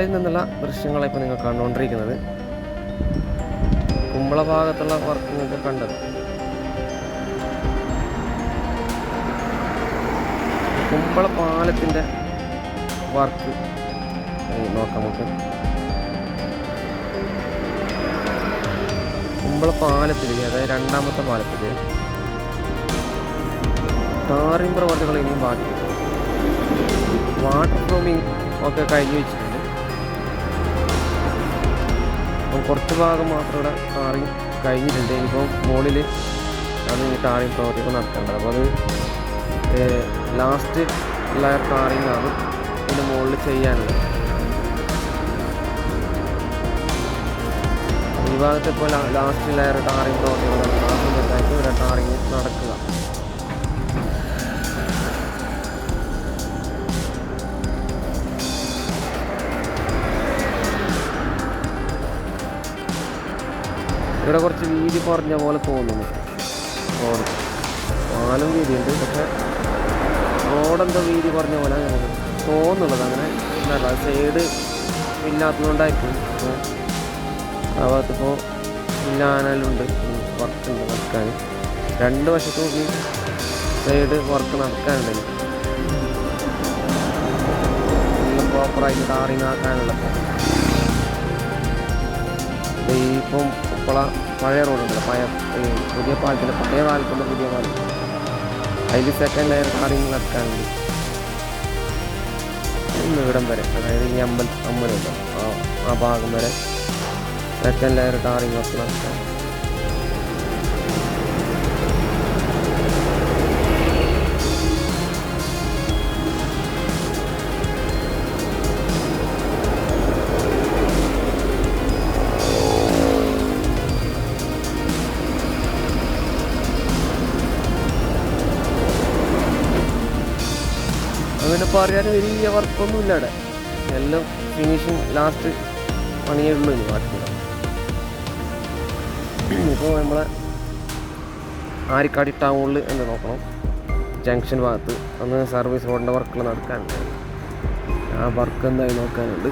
കുമ്പളയിൽ നിന്നുള്ള ദൃശ്യങ്ങളാണ് ഇപ്പോൾ നിങ്ങൾ കണ്ടുകൊണ്ടിരിക്കുന്നത് കുമ്പള ഭാഗത്തുള്ള വർക്ക് നിങ്ങൾക്ക് കണ്ടത്. കുമ്പള പാലത്തിന്റെ വർക്ക് നോക്കാം നമുക്ക്. കുമ്പള പാലത്തിൽ അതായത് രണ്ടാമത്തെ പാലത്തിൽ ടാറിംഗ് പ്രവർത്തികൾ ഇനിയും ബാക്കി. വാട്ടർ ഫ്ലോമിങ് ഒക്കെ കഴിഞ്ഞ് വെച്ചിട്ടുണ്ട്. അപ്പം കുറച്ച് ഭാഗം മാത്രം ഇവിടെ ടാറിങ് കഴിഞ്ഞിട്ടുണ്ട്. ഇനിയിപ്പോൾ മുകളിൽ ആണ് ഈ ടാറിങ് പ്രവർത്തികൾ നടത്തേണ്ടത് അപ്പോൾ അത് ലാസ്റ്റ് ലെയർ ടാറിങ് ആണ് ഇതിന്റെ മുകളിൽ ചെയ്യാനുള്ളത്. ഈ ഭാഗത്ത് ഇപ്പോൾ ലാസ്റ്റ് ലെയർ ടാറിങ് പ്രവർത്തികൾ നടക്കുന്നത് ഇവിടെ ടാറിങ് നടക്കുക. ഇവിടെ കുറച്ച് വീതി കുറഞ്ഞ പോലെ തോന്നുന്നു. റോഡ്. പാലും വീതിയുണ്ട് പക്ഷെ റോഡെന്തോ വീതി കുറഞ്ഞ പോലെ തോന്നുന്നുള്ളത് അങ്ങനെ നല്ല സൈഡ് ഇല്ലാത്തതുകൊണ്ടായിരിക്കും. അപ്പോൾ ആ ഭാഗത്തിപ്പോൾ ഇല്ലാനുണ്ട് വർക്കുണ്ട് വർക്കാൻ രണ്ട് വശത്തും ഈ സൈഡ് വർക്ക് നടക്കാനുണ്ട്. പ്രോപ്പറായിട്ട് ടാറിങ് ആക്കാനുള്ള ഇപ്പം ഉപ്പള പഴയ റോഡുണ്ടല്ലോ പഴയ പുതിയ പാലത്തിന്റെ പഴയ പാലത്തിന്റെ പുതിയ പാലം. അതിൽ സെക്കൻഡ് ലെയർ കാറിങ് നടക്കാനുണ്ട്. ഇവിടം വരെ അതായത് ഈ അമ്പൽ അമ്പലം ആ ഭാഗം വരെ സെക്കൻഡ് ലെയർ ടാറിങ് വർക്ക് നടക്കാൻ. പറയാൻ വലിയ വർക്കൊന്നുമില്ല അവിടെ. എല്ലാം ഫിനിഷിങ് ലാസ്റ്റ് പണിയേ ഉള്ളൂ ഇനി ബാക്കി. ഇപ്പോൾ നമ്മളെ ആരിക്കാടി ടൗണിൽ എന്ന് നോക്കണം. ജംഗ്ഷൻ ഭാഗത്ത്. അന്ന് സർവീസ് റോഡിന്റെ വർക്കുകൾ നടക്കാനുണ്ട്. ആ വർക്ക് എന്തായി നോക്കാനുണ്ട്.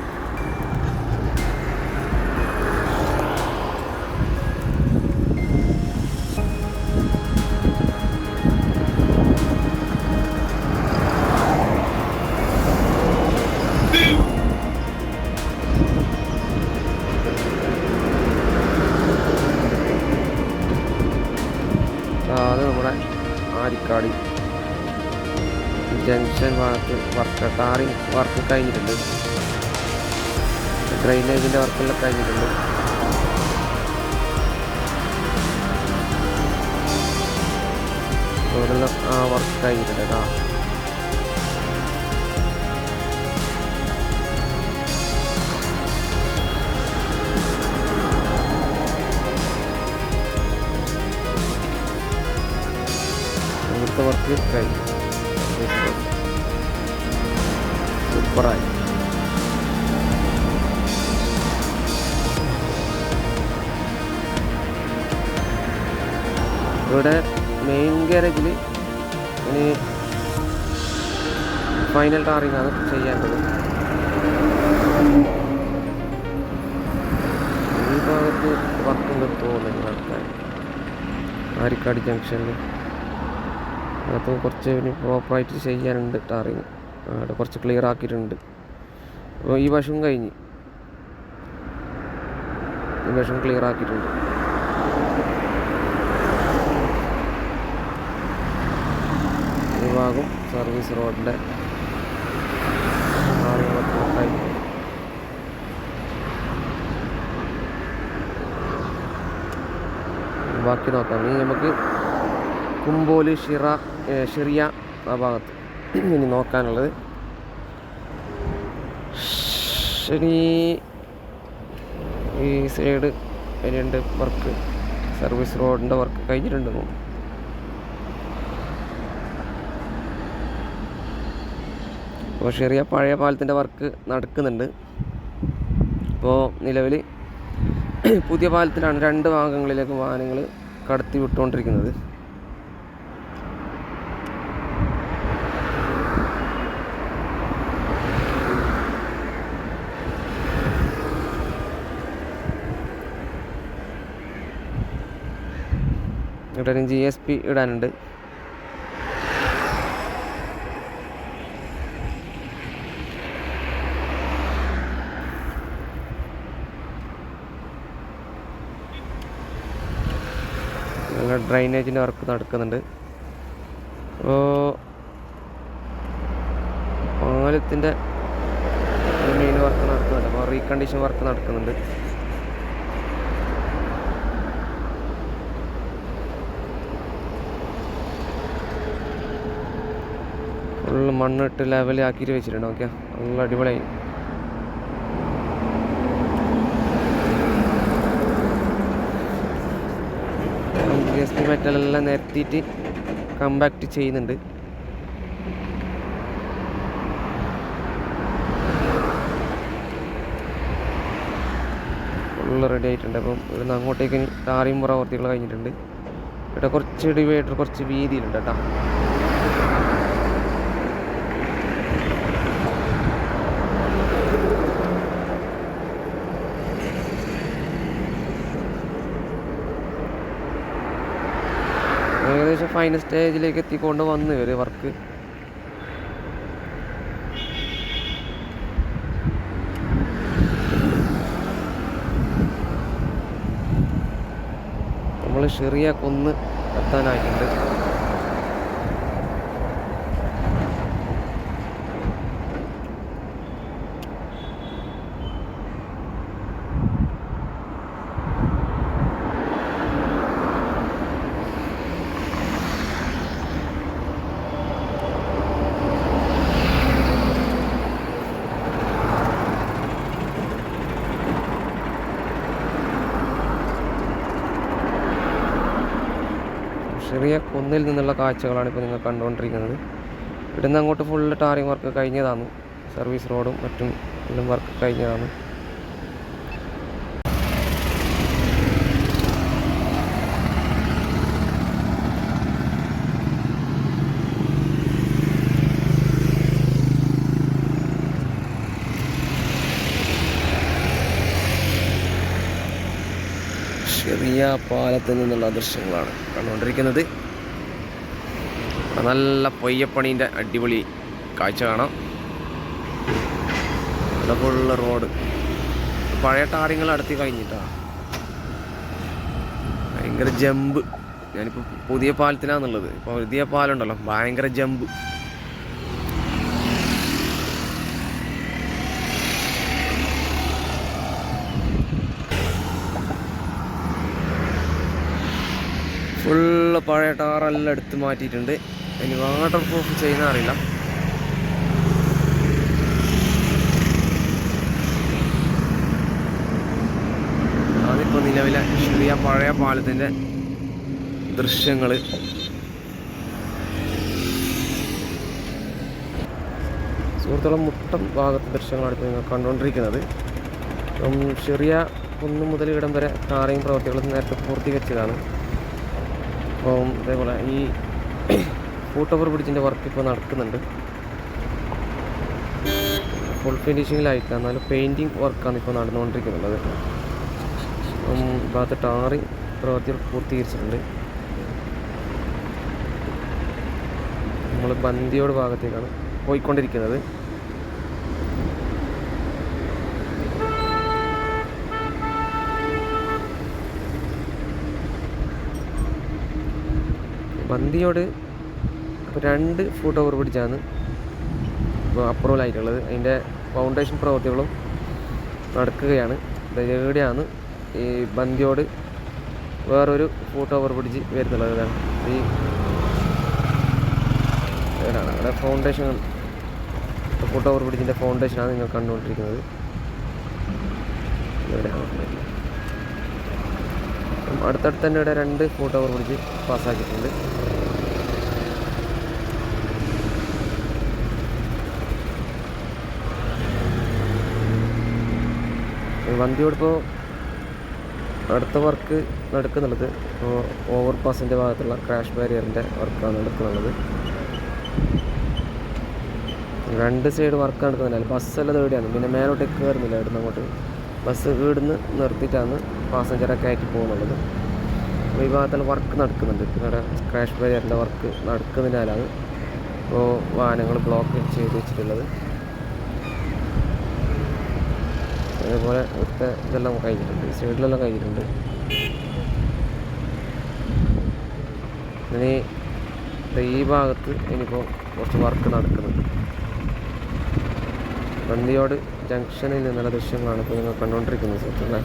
ഡ്രെയിനേജിന്റെ വർക്കെല്ലാം കഴിഞ്ഞിട്ടുണ്ട് ആ വർക്ക് കഴിഞ്ഞിട്ടുണ്ട് കേട്ടോ. ഇവിടുത്തെ വർക്ക് കഴിഞ്ഞു. സൂപ്പറായി ഇവിടെ മെയിൻ ഗാരേജിൽ ഇനി ഫൈനൽ ടാറിങ്ങാണ് ചെയ്യേണ്ടത് ഈ ഭാഗത്ത് വർക്ക് തോന്നുന്നു നടക്കാൻ. ആരിക്കാട് ജംഗ്ഷനിൽ അത് കുറച്ച് ഇനി പ്രോപ്പറായിട്ട് ചെയ്യാനുണ്ട് ടാറിങ് അവിടെ കുറച്ച് ക്ലിയർ ആക്കിയിട്ടുണ്ട്. അപ്പോൾ ഈ വശം കഴിഞ്ഞ്. ഈ വശം ക്ലിയർ ആക്കിയിട്ടുണ്ട്. ഭാഗം സർവീസ് റോഡിന്റെ ബാക്കി നോക്കാം. ഇനി നമുക്ക് കുമ്പോലി ഷിറ ഷിറിയ ആ ഭാഗത്ത്. ഇനി നോക്കാനുള്ളത്. ശരി ഈ സൈഡ് രണ്ട് വർക്ക് സർവീസ് റോഡിന്റെ വർക്ക് കഴിഞ്ഞിട്ടുണ്ട് തോന്നുന്നു. അപ്പോൾ ചെറിയ പഴയ പാലത്തിന്റെ വർക്ക് നടക്കുന്നുണ്ട്. ഇപ്പോൾ നിലവിൽ പുതിയ പാലത്തിലാണ് രണ്ട് ഭാഗങ്ങളിലേക്ക് വാഹനങ്ങൾ കടത്തി വിട്ടുകൊണ്ടിരിക്കുന്നത്. ഇവിടെ ജി എസ് പി ഇടാനുണ്ട്. നല്ല ഡ്രൈനേജിന്റെ വർക്ക് നടക്കുന്നുണ്ട്. അപ്പോൾ പാലത്തിന്റെ മെയിൻ വർക്ക് നടക്കുന്നുണ്ട്. അപ്പോൾ റീകണ്ടീഷൻ വർക്ക് നടക്കുന്നുണ്ട്. ഫുള്ള് മണ്ണിട്ട് ലെവലാക്കിയിട്ട് വെച്ചിട്ടുണ്ട്. ഓക്കെ നല്ല അടിപൊളിയായി ജി എസ് പി മെറ്റലെല്ലാം നിരത്തിയിട്ട് കമ്പാക്ട് ചെയ്യുന്നുണ്ട്. ഫുൾ റെഡി ആയിട്ടുണ്ട്. അപ്പം ഇവിടുന്ന് അങ്ങോട്ടേക്ക് താറിയും പുറ പ്രവർത്തികൾ കഴിഞ്ഞിട്ടുണ്ട്. ഇവിടെ കുറച്ച് ഡിവൈഡർ കുറച്ച് വീതിയിലുണ്ട് കേട്ടോ. ഏകദേശം ഫൈനൽ സ്റ്റേജിലേക്ക് എത്തിക്കൊണ്ട് വന്നു ഇവർ വർക്ക് നമ്മൾ ഷെറിയ കൊന്ന് എത്താനായിട്ടുണ്ട്. ചെറിയ കുന്നിൽ നിന്നുള്ള കാഴ്ചകളാണ് ഇപ്പോൾ നിങ്ങൾ കണ്ടുകൊണ്ടിരിക്കുന്നത്. ഇവിടുന്ന് അങ്ങോട്ട് ഫുള്ള് ടാറിങ് വർക്ക് കഴിഞ്ഞതാണ്. സർവീസ് റോഡും മറ്റും എല്ലാം വർക്ക് കഴിഞ്ഞതാണ്. ചെറിയ പാലത്തിൽ നിന്നുള്ള ദൃശ്യങ്ങളാണ് കണ്ടുകൊണ്ടിരിക്കുന്നത്. നല്ല പൊയ്യപ്പണീന്റെ അടിപൊളി കാഴ്ച കാണാം. ഇവിടെ റോഡ് പഴയ ടാറിങ്ങൾ അടുത്ത് കഴിഞ്ഞിട്ടാണ് ഭയങ്കര ജമ്പ്. ഞാനിപ്പോൾ പുതിയ പാലത്തിലാണെന്നുള്ളത് ഇപ്പോൾ പുതിയ പാലുണ്ടല്ലോ. ഭയങ്കര ജമ്പ്. ഫുള്ള് പഴയ ടാറെല്ലാം എടുത്ത് മാറ്റിയിട്ടുണ്ട്. ഇനി വാട്ടർ പ്രൂഫ് ചെയ്യുന്ന അറിയില്ല. അതിപ്പോൾ നിലവിലെ ചെറിയ പഴയ പാലത്തിന്റെ ദൃശ്യങ്ങൾ സുഹൃത്തുക്കളും മുട്ടം ഭാഗത്തെ ദൃശ്യങ്ങളാണ് ഇപ്പോൾ നിങ്ങൾ കണ്ടുകൊണ്ടിരിക്കുന്നത്. ചെറിയ കുന്നു മുതൽ ഇടം വരെ താറയും പ്രവർത്തികളും നേരത്തെ പൂർത്തീകരിച്ചതാണ്. അപ്പം ഇതേപോലെ ഈ ഫൂട്ട് ഓവർ ബ്രിഡ്ജിന്റെ വർക്ക് ഇപ്പോൾ നടക്കുന്നുണ്ട്. ഫുൾ ഫിനിഷിങ്ങിലായിട്ടില്ല എന്നാലും പെയിന്റിങ് വർക്കാണ് ഇപ്പോൾ നടന്നുകൊണ്ടിരിക്കുന്നുള്ളത് അപ്പം ഭാഗത്ത് ടാറിങ് പ്രവൃത്തികൾ പൂർത്തീകരിച്ചിട്ടുണ്ട്. നമ്മൾ ബന്ദിയോട് ഭാഗത്തേക്കാണ് പോയിക്കൊണ്ടിരിക്കുന്നത്. ഇപ്പോൾ രണ്ട് ഫുട്ട് ഓവർ പിടിച്ചാണ് ഇപ്പോൾ അപ്രൂവൽ ആയിട്ടുള്ളത് അതിന്റെ ഫൗണ്ടേഷൻ പ്രവൃത്തികളും നടക്കുകയാണ്. ഇവിടെയാണ് ഈ ബന്തിയോട് വേറൊരു ഫുട്ട് ഓവർ പിടിച്ച് വരുന്നുള്ളത് ഇതാണ്. ഈ ഇതാണ് അവിടെ ഫൗണ്ടേഷൻ ഫുട്ട് ഓവർ പിടിച്ചിന്റെ ഫൗണ്ടേഷനാണ് നിങ്ങൾ കണ്ടുകൊണ്ടിരിക്കുന്നത്. ഇവിടെയാണ്. അടുത്തടുത്ത് തന്നെ ഇവിടെ രണ്ട് ഫോട്ടോ ഓവർ ബ്രിഡ്ജ് പാസ്സാക്കിയിട്ടുണ്ട് വണ്ടിയോട് ഇപ്പോൾ അടുത്ത വർക്ക് നടക്കുന്നുള്ളത്. ഓവർ പാസിന്റെ ഭാഗത്തുള്ള ക്രാഷ് ബാരിയറിന്റെ വർക്കാണ് നടക്കുന്നുള്ളത്. രണ്ട് സൈഡ് വർക്ക് നടക്കുന്നില്ല ബസ്സെല്ലാം തേടിയാണ്. പിന്നെ മേലോട്ടേക്ക് കയറുന്നില്ല ഇവിടുന്ന് അങ്ങോട്ട്. ബസ് ഇവിടുന്ന് നിർത്തിയിട്ടാണ് പാസഞ്ചറൊക്കെ ആയിട്ട് പോകുന്നുള്ളത്. അപ്പോൾ ഈ ഭാഗത്തുള്ള വർക്ക് നടക്കുന്നുണ്ട്. ഇവിടെ ക്രാഷ് ബാരിയറിന്റെ വർക്ക് നടക്കുന്നതിനാലാണ് ഇപ്പോൾ വാഹനങ്ങൾ ബ്ലോക്ക് ചെയ്ത് വെച്ചിട്ടുള്ളത്. അതേപോലെ ഇവിടുത്തെ ഇതെല്ലാം കഴിഞ്ഞിട്ടുണ്ട്. സൈഡിലെല്ലാം കഴിഞ്ഞിട്ടുണ്ട്. ഇനി ഈ ഭാഗത്ത് ഇനിയിപ്പോൾ കുറച്ച് വർക്ക് നടക്കുന്നുണ്ട്. നന്ദിയോട് ജംഗ്ഷനിൽ നിന്നുള്ള ദൃശ്യങ്ങളാണ് ഇപ്പോൾ നിങ്ങൾ കണ്ടുകൊണ്ടിരിക്കുന്നത് സുഹൃത്തുക്കളെ.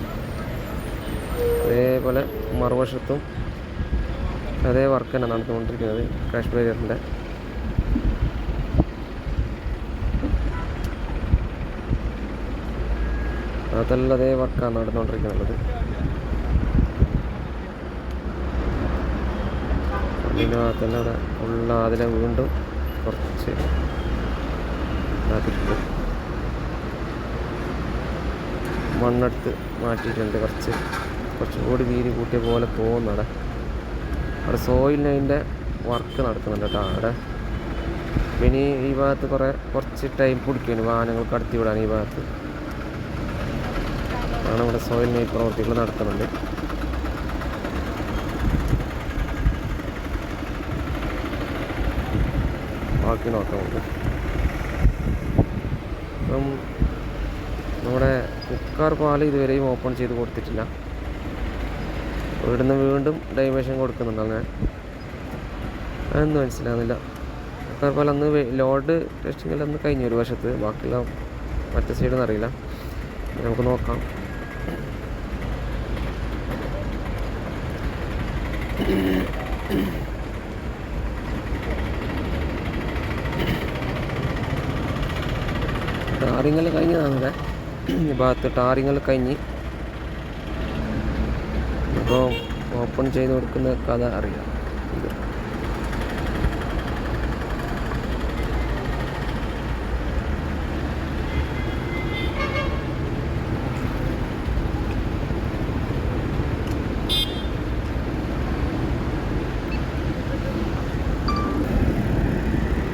അതേപോലെ മറുവശത്തും അതേ വർക്ക് തന്നെ നടന്നുകൊണ്ടിരിക്കുന്നത് ക്രാഷ് ബാരിയറിന്റെ അതെല്ലാം അതേ വർക്കാണ് നടന്നുകൊണ്ടിരിക്കുന്നത്. അതിനകത്തന്നെ അവിടെ ഉള്ള അതിനെ വീണ്ടും കുറച്ച് മണ്ണെടുത്ത് മാറ്റിയിട്ടുണ്ട് കുറച്ച്. കുറച്ചും കൂടി വീതി കൂട്ടിയ പോലെ തോന്നുന്നത് അവിടെ സോയിൽ ലൈന്റെ വർക്ക് നടക്കുന്നുണ്ട് കേട്ടോ അവിടെ. പിന്നെ ഈ- ഭാഗത്ത് കുറേ കുറച്ച് ടൈം പിടിക്കുന്നു വാഹനങ്ങൾ കടത്തി വിടാൻ ഈ ഭാഗത്ത്. ആണ് ഇവിടെ സോയിൽ ലൈൻ പ്രവർത്തികൾ നടക്കുന്നുണ്ട്. ബാക്കി നോക്കാം നമുക്ക് ഇപ്പം നമ്മുടെ കുക്കാർ പാൽ ഇതുവരെയും ഓപ്പൺ ചെയ്ത് കൊടുത്തിട്ടില്ല. ഇവിടുന്ന് വീണ്ടും ഡൈവേഷൻ കൊടുക്കുന്നുണ്ട് അങ്ങനെ അതൊന്നും മനസ്സിലാകുന്നില്ല പാൽ അന്ന് ലോഡ് ടെസ്റ്റിംഗ് അന്ന് കഴിഞ്ഞു ഒരു വശത്ത് ബാക്കിയുള്ള മറ്റേ സൈഡൊന്നും അറിയില്ല. നമുക്ക് നോക്കാം. ടാറിങ്ങൽ കഴിഞ്ഞതാണ് ഈ ഭാഗത്ത് ടാറിങ്ങൽ കഴിഞ്ഞ് അപ്പോൾ ഓപ്പൺ ചെയ്ത് കൊടുക്കുന്ന കഥ അറിയാം. ഇത്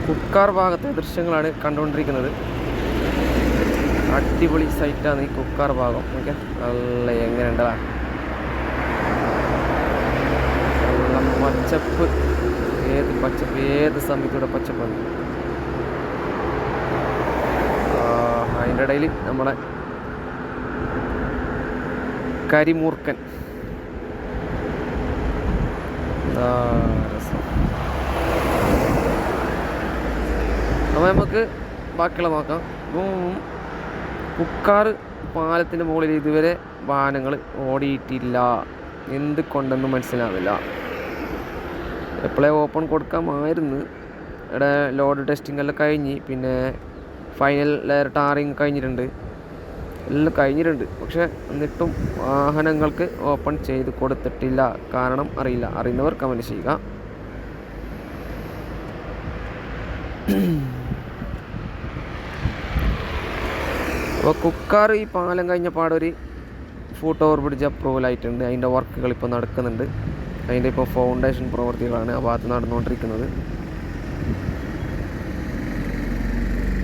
കുക്കാർ ഭാഗത്തെ ദൃശ്യങ്ങളാണ് കണ്ടുകൊണ്ടിരിക്കുന്നത്. അടിപൊളി സൈറ്റാണ് ഈ കുക്കാർ ഭാഗം. ഓക്കെ? നല്ല എങ്ങനെയുണ്ടതാ നല്ല പച്ചപ്പ്. ഏത് പച്ചപ്പ്? ഏത് സമയത്തൂടെ പച്ചപ്പാണ് അതിന്റെ ഇടയിൽ നമ്മളെ കരിമൂർക്കൻ. അപ്പോൾ നമുക്ക് ബാക്കിയുള്ള നോക്കാം. കുക്കാർ പാലത്തിന്റെ മുകളിൽ ഇതുവരെ വാഹനങ്ങൾ ഓടിയിട്ടില്ല. എന്ത് കൊണ്ടെന്ന് മനസ്സിലാവില്ല. എപ്പോഴേ ഓപ്പൺ കൊടുക്കാമായിരുന്നു. ഇവിടെ ലോഡ് ടെസ്റ്റിംഗ് എല്ലാം കഴിഞ്ഞ് പിന്നെ ഫൈനൽ ലെയർ ടാറിങ് കഴിഞ്ഞിട്ടുണ്ട്. എല്ലാം കഴിഞ്ഞിട്ടുണ്ട്. പക്ഷേ എന്നിട്ടും വാഹനങ്ങൾക്ക് ഓപ്പൺ ചെയ്ത് കൊടുത്തിട്ടില്ല. കാരണം അറിയില്ല. അറിയുന്നവർ കമന്റ് ചെയ്യുക. അപ്പോൾ കുക്കാർ ഈ പാലം കഴിഞ്ഞ പാടൊരു ഫൂട്ട് ഓവർ ബ്രിഡ്ജ് അപ്രൂവൽ ആയിട്ടുണ്ട്. അതിന്റെ വർക്കുകൾ ഇപ്പോൾ നടക്കുന്നുണ്ട്. അതിന്റെ ഇപ്പോൾ ഫൗണ്ടേഷൻ പ്രവർത്തികളാണ് ആ ഭാഗത്ത് നടന്നുകൊണ്ടിരിക്കുന്നത്.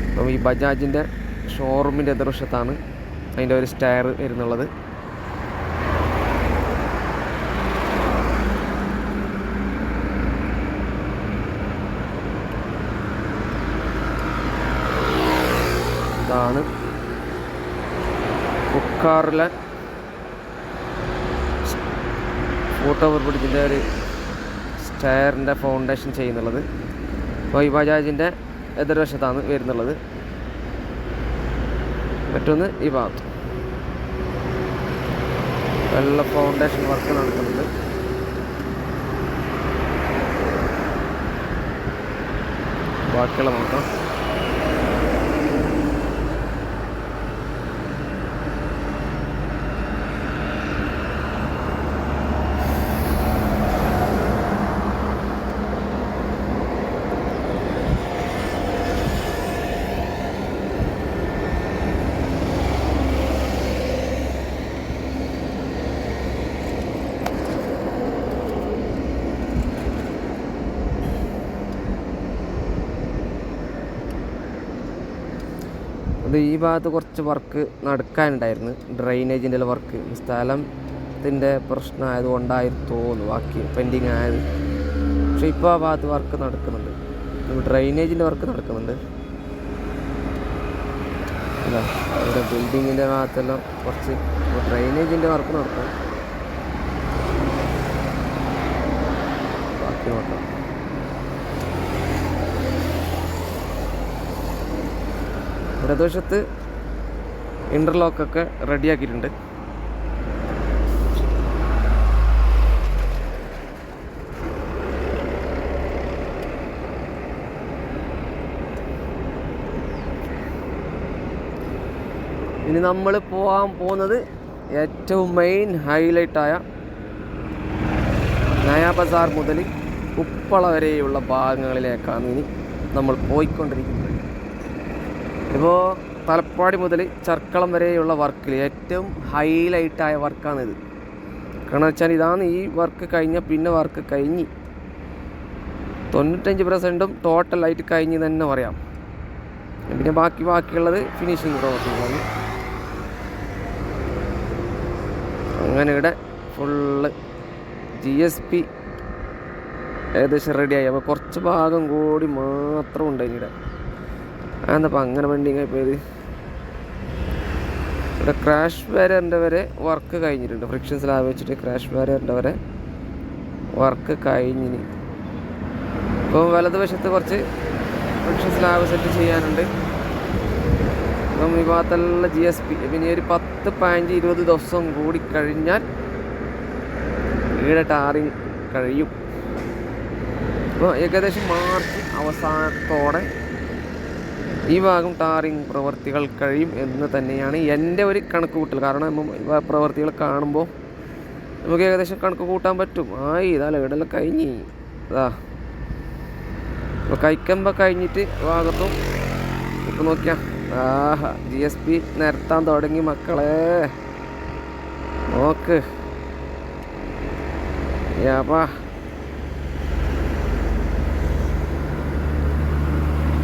അപ്പം ഈ ബജാജിന്റെ ഷോറൂമിന്റെ എതിർവശത്താണ് അതിന്റെ ഒരു സ്റ്റയർ വരുന്നുള്ളത്. ഇതാണ് കുക്കാറിലെ ഫൂട്ട് ഓവർ ബ്രിഡ്ജിന്റെ ഒരു സ്റ്റയറിന്റെ ഫൗണ്ടേഷൻ ചെയ്യുന്നുള്ളത്. ഈ ബജാജിന്റെ എതിർവശത്താണ് വരുന്നുള്ളത്. മറ്റൊന്ന് ഈ ഭാഗത്ത്. വെള്ള ഫൗണ്ടേഷൻ വർക്ക് നടക്കുന്നുണ്ട്. ബാക്കിയുള്ള നോക്കാം അത് ഈ ഭാഗത്ത് കുറച്ച് വർക്ക് നടക്കാനുണ്ടായിരുന്നു. ഡ്രൈനേജിന്റെ വർക്ക് സ്ഥലത്തിന്റെ പ്രശ്നമായത് കൊണ്ടായിരുന്നു തോന്നുന്നു. ബാക്കി പെൻഡിങ് ആയത്. പക്ഷേ ഇപ്പോൾ ആ ഭാഗത്ത് വർക്ക് നടക്കുന്നുണ്ട്. ഡ്രൈനേജിന്റെ വർക്ക് നടക്കുന്നുണ്ട്. അല്ല ഇവിടെ ബിൽഡിങ്ങിന്റെ ഭാഗത്തെല്ലാം കുറച്ച് ഡ്രൈനേജിന്റെ വർക്ക് നടക്കും ബാക്കി നോക്കാം ഇടതുവശത്ത് ഇന്റർലോക്കൊക്കെ റെഡിയാക്കിയിട്ടുണ്ട് ഇനി നമ്മൾ പോകാൻ പോകുന്നത് ഏറ്റവും മെയിൻ ഹൈലൈറ്റായ നയാ ബസാർ മുതൽ ഉപ്പള വരെയുള്ള ഭാഗങ്ങളിലേക്കാണ് ഇനി നമ്മൾ പോയിക്കൊണ്ടിരിക്കുന്നത്. ഇപ്പോൾ തലപ്പാടി മുതൽ ചർക്കളം വരെയുള്ള വർക്കിൽ ഏറ്റവും ഹൈലൈറ്റായ വർക്കാണിത്. കാരണം വെച്ചാൽ ഇതാണ് ഈ വർക്ക് കഴിഞ്ഞ പിന്നെ വർക്ക് കഴിഞ്ഞ് തൊണ്ണൂറ്റഞ്ച് പെർസെന്റും ടോട്ടലായിട്ട് കഴിഞ്ഞ് തന്നെ പറയാം. പിന്നെ ബാക്കി ബാക്കിയുള്ളത് ഫിനിഷിങ് പ്രവർത്തിക്കുന്നു അങ്ങനെ ഇവിടെ ഫുള്ള് ജി എസ് പി ഏകദേശം റെഡിയായി അപ്പോൾ കുറച്ച് ഭാഗം കൂടി മാത്രം ഉണ്ട് ഇവിടെ. അതെന്നപ്പോൾ അങ്ങനെ പെൻഡിങ് ആയിപ്പോയത് ഇവിടെ ക്രാഷ് ബാരിയറിന്റെ വരെ വർക്ക് കഴിഞ്ഞിട്ടുണ്ട്. ഫ്രിക്ഷൻ സ്ലാബ് വെച്ചിട്ട് ക്രാഷ് ബാരിയറിന്റെ വരെ വർക്ക് കഴിഞ്ഞിന് ഇപ്പോൾ വലതുവശത്ത് കുറച്ച് ഫ്രിക്ഷൻ സ്ലാബ് സെറ്റ് ചെയ്യാനുണ്ട്. അപ്പം ഈ ഭാഗത്തുള്ള ജി എസ് പി പിന്നെ ഒരു പത്ത് പതിനഞ്ച് ഇരുപത് ദിവസം കൂടി കഴിഞ്ഞാൽ ഈടെ ടാറിങ് കഴിയും. അപ്പോൾ ഏകദേശം മാർച്ച് അവസാനത്തോടെ ഈ ഭാഗം ടാറിങ് പ്രവർത്തികൾ കഴിയും എന്ന് തന്നെയാണ് എന്റെ ഒരു കണക്ക് കൂട്ടൽ കാരണം പ്രവർത്തികൾ കാണുമ്പോൾ നമുക്ക് ഏകദേശം കണക്ക് കൂട്ടാൻ പറ്റും. ആയി ഇതാ ഇടല കഴിഞ്ഞ്. ഇതാ. ഇപ്പോൾ കഴിക്കുമ്പോൾ കഴിഞ്ഞിട്ട് ഭാഗത്തും ഇപ്പം നോക്കിയാ. ആഹാ ജി എസ് പി നിരത്താൻ തുടങ്ങി മക്കളെ. നോക്ക്. യാപ്പാ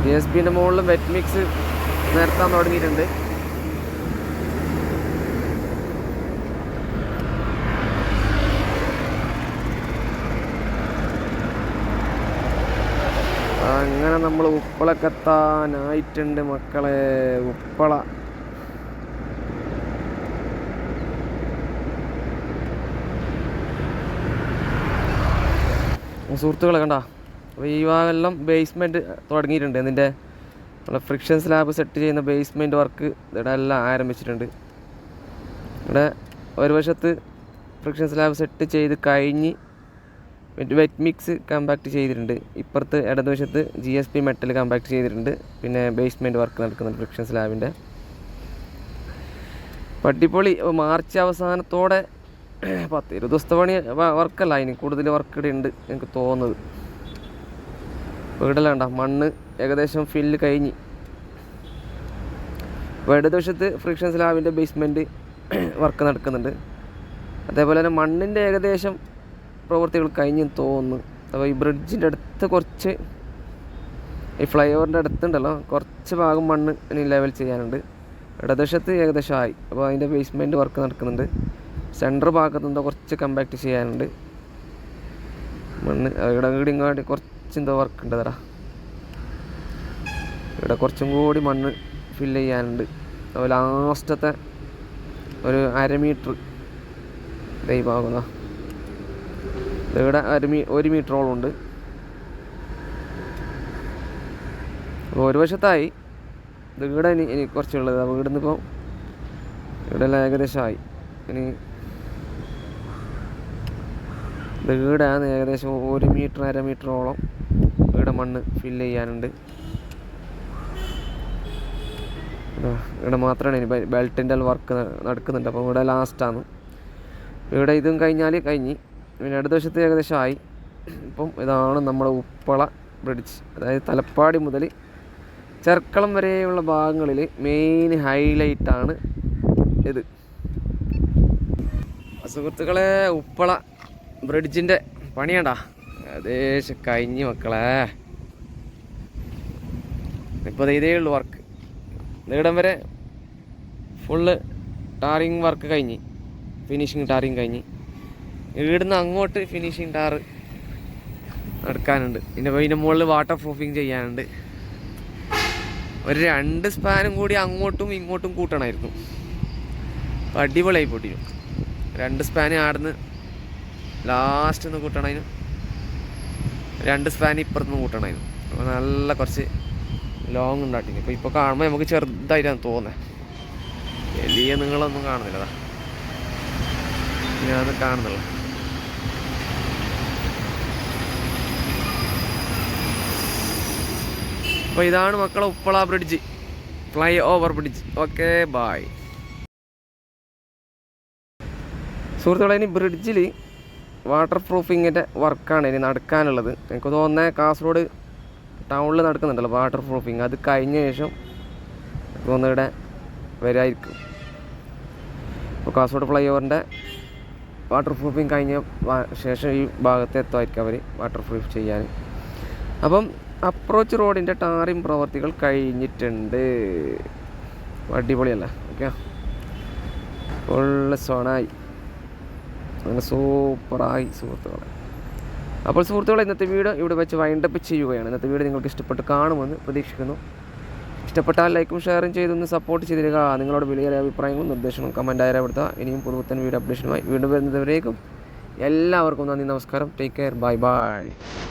ജി എസ് പിന്റെ മുകളിലും വെറ്റ് മിക്സ് നിരത്താൻ തുടങ്ങിയിട്ടുണ്ട്. അങ്ങനെ നമ്മൾ ഉപ്പളൊക്കെ എത്താനായിട്ടുണ്ട് മക്കളെ ഉപ്പള. സുഹൃത്തുക്കളെ കണ്ട? അപ്പോൾ ഈ ഭാഗമെല്ലാം ബേസ്മെന്റ് തുടങ്ങിയിട്ടുണ്ട്. ഇതിന്റെ നമ്മളെ ഫ്രിക്ഷൻ സ്ലാബ് സെറ്റ് ചെയ്യുന്ന ബേസ്മെന്റ് വർക്ക് ഇവിടെ എല്ലാം ആരംഭിച്ചിട്ടുണ്ട്. ഇവിടെ ഒരു വശത്ത് ഫ്രിക്ഷൻ സ്ലാബ് സെറ്റ് ചെയ്ത് കഴിഞ്ഞ് വെറ്റ് മിക്സ് കമ്പാക്ട് ചെയ്തിട്ടുണ്ട്. ഇപ്പുറത്ത് ഇടതുവശത്ത് G S P metal compact ചെയ്തിട്ടുണ്ട്. പിന്നെ ബേസ്മെന്റ് വർക്ക് നടക്കുന്നുണ്ട് ഫ്രിക്ഷൻ സ്ലാബിന്റെ പട്ടിപ്പൊളി മാർച്ച് അവസാനത്തോടെ പത്ത് ഇരുപത് ദിവസത്തെ പണി വർക്കല്ല ഇനി കൂടുതൽ വർക്ക് ഇവിടെ ഉണ്ട് എനിക്ക് തോന്നുന്നത്. വീടെല്ലാം മണ്ണ് ഏകദേശം ഫില്ല് കഴിഞ്ഞ്. ഇടതുവശത്ത് ഫ്രിക്ഷൻ സ്ലാബിന്റെ ബേസ്മെന്റ് വർക്ക് നടക്കുന്നുണ്ട്. അതേപോലെ തന്നെ മണ്ണിന്റെ ഏകദേശം പ്രവൃത്തികൾ കഴിഞ്ഞ് തോന്നുന്നു. അപ്പോൾ ഈ ബ്രിഡ്ജിന്റെ അടുത്ത് കുറച്ച് ഈ ഫ്ലൈ ഓവറിന്റെ അടുത്തുണ്ടല്ലോ കുറച്ച് ഭാഗം മണ്ണ് ഇനി ലെവൽ ചെയ്യാനുണ്ട്. ഇടതുവശത്ത് ഏകദേശം ആയി. അപ്പോൾ അതിന്റെ ബേസ്മെന്റ് വർക്ക് നടക്കുന്നുണ്ട്. സെന്റർ ഭാഗത്തുനിന്ന് കുറച്ച് കമ്പാക്ട് ചെയ്യാനുണ്ട്. മണ്ണ് ഇടം കൂടി ഇങ്ങോട്ട് കുറച്ച് എന്തോ വർക്ക് ഉണ്ട് തരാ ഇവിടെ കുറച്ചും കൂടി മണ്ണ് ഫില്ല് ചെയ്യാനുണ്ട്. അപ്പോൾ ലാസ്റ്റത്തെ ഒരു അര മീറ്റർ ഈ ഭാഗം ദാ. ഇവിടെ അരമീ ഒരു മീറ്ററോളം ഉണ്ട്. അപ്പോൾ ഒരു വശത്തായി ഇവിടെ ഇനി ഇനി കുറച്ചുള്ളത്. അപ്പോൾ ഇവിടെ നിന്നിപ്പോൾ ഇവിടെ ഏകദേശമായി. ഇനി ഇവിടെ ഏകദേശം ഒരു മീറ്റർ അര മീറ്ററോളം മണ്ണ് ഫില്ല് ചെയ്യാനുണ്ട്. ഇവിടെ മാത്രമാണ് ഇനി ബെൽറ്റിന്റെ വർക്ക് നടക്കുന്നുണ്ട്. അപ്പോൾ ഇവിടെ ലാസ്റ്റാണ് ഇവിടെ ഇതും കഴിഞ്ഞാൽ കഴിഞ്ഞ്. പിന്നെ അടുത്ത വശത്ത് ഏകദേശം ആയി. ഇപ്പം ഇതാണ് നമ്മുടെ ഉപ്പള ബ്രിഡ്ജ് അതായത് തലപ്പാടി മുതൽ ചെർക്കളം വരെയുള്ള ഭാഗങ്ങളിൽ മെയിൻ ഹൈലൈറ്റാണ് ഇത്. സുഹൃത്തുക്കളെ ഉപ്പള ബ്രിഡ്ജിന്റെ പണിയണ്ട. ഏകദേശം കഴിഞ്ഞ് മക്കളെ. ഇപ്പോൾ ഇതേ ഉള്ളൂ വർക്ക് ഇവിടം വരെ ഫുള്ള് ടാറിങ് വർക്ക് കഴിഞ്ഞ്. ഫിനിഷിങ് ടാറിങ് കഴിഞ്ഞ്. ഇവിടുന്ന് അങ്ങോട്ട് ഫിനിഷിങ് ടാറ് നടക്കാനുണ്ട് പിന്നെ ഇതിന്റെ മുകളിൽ വാട്ടർ പ്രൂഫിങ് ചെയ്യാനുണ്ട്. ഒരു രണ്ട് സ്പാനും കൂടി അങ്ങോട്ടും ഇങ്ങോട്ടും കൂട്ടണമായിരുന്നു അടിപൊളിയായി പൊട്ടിനു രണ്ട് സ്പാന് ആടുന്ന് ലാസ്റ്റ് ഒന്ന് കൂട്ടണതിന് രണ്ട് സ്പാൻ ഇപ്പുറത്തുനിന്ന് കൂട്ടണമായിരുന്നു അപ്പോൾ നല്ല കുറച്ച് ലോങ് ഉണ്ടാട്ടി ഇപ്പോൾ ഇപ്പോൾ കാണുമ്പോൾ നമുക്ക് ചെറുതായിട്ടാണ് തോന്നുന്നത് വലിയ നിങ്ങളൊന്നും കാണുന്നില്ല അതാ ഞാനത് കാണുന്നില്ല അപ്പോൾ ഇതാണ് മക്കളെ Uppala bridge. Fly over bridge. Okay bye സുഹൃത്തുക്കളെ ഇനി ബ്രിഡ്ജിൽ വാട്ടർ പ്രൂഫിങ്ങിന്റെ വർക്കാണ് ഇനി നടക്കാനുള്ളത്. എനിക്ക് തോന്നുന്നത് കാസർഗോഡ് ടൗണിൽ നടക്കുന്നുണ്ടല്ലോ വാട്ടർ പ്രൂഫിങ്. അത് കഴിഞ്ഞ ശേഷം ഒന്നിവിടെ വരായിരിക്കും. അപ്പോൾ കാസർഗോഡ് ഫ്ലൈ ഓവറിന്റെ വാട്ടർ പ്രൂഫിങ് കഴിഞ്ഞ ശേഷം ഈ ഭാഗത്ത് എത്തുമായിരിക്കും അവർ വാട്ടർ പ്രൂഫ് ചെയ്യാൻ. അപ്പം അപ്രോച്ച് റോഡിന്റെ ടാറിം പ്രവർത്തികൾ കഴിഞ്ഞിട്ടുണ്ട്. അടിപൊളിയല്ല? ഓക്കെ. ഫുള്ള് സോണായി. അങ്ങനെ സൂപ്പറായി സുഹൃത്തുക്കളെ. അപ്പോൾ സുഹൃത്തുക്കളെ ഇന്നത്തെ വീഡിയോ ഇവിടെ വെച്ച് വൈൻഡപ്പ് ചെയ്യുകയാണ്. ഇന്നത്തെ വീഡിയോ നിങ്ങൾക്ക് ഇഷ്ടപ്പെട്ട് കാണുമെന്ന് പ്രതീക്ഷിക്കുന്നു. ഇഷ്ടപ്പെട്ടാൽ ലൈക്കും ഷെയറും ചെയ്തൊന്ന് സപ്പോർട്ട് ചെയ്തിരിക. നിങ്ങളുടെ വിലയേറിയ അഭിപ്രായങ്ങളും നിർദ്ദേശങ്ങളും കമന്റായി രേഖപ്പെടുത്തുക. ഇനിയും പുതുപുത്തൻ വീഡിയോ അപ്ഡേഷനുമായി വീണ്ടും വരുന്നതുവരേക്കും എല്ലാവർക്കും നന്ദി നമസ്കാരം. Take care bye bye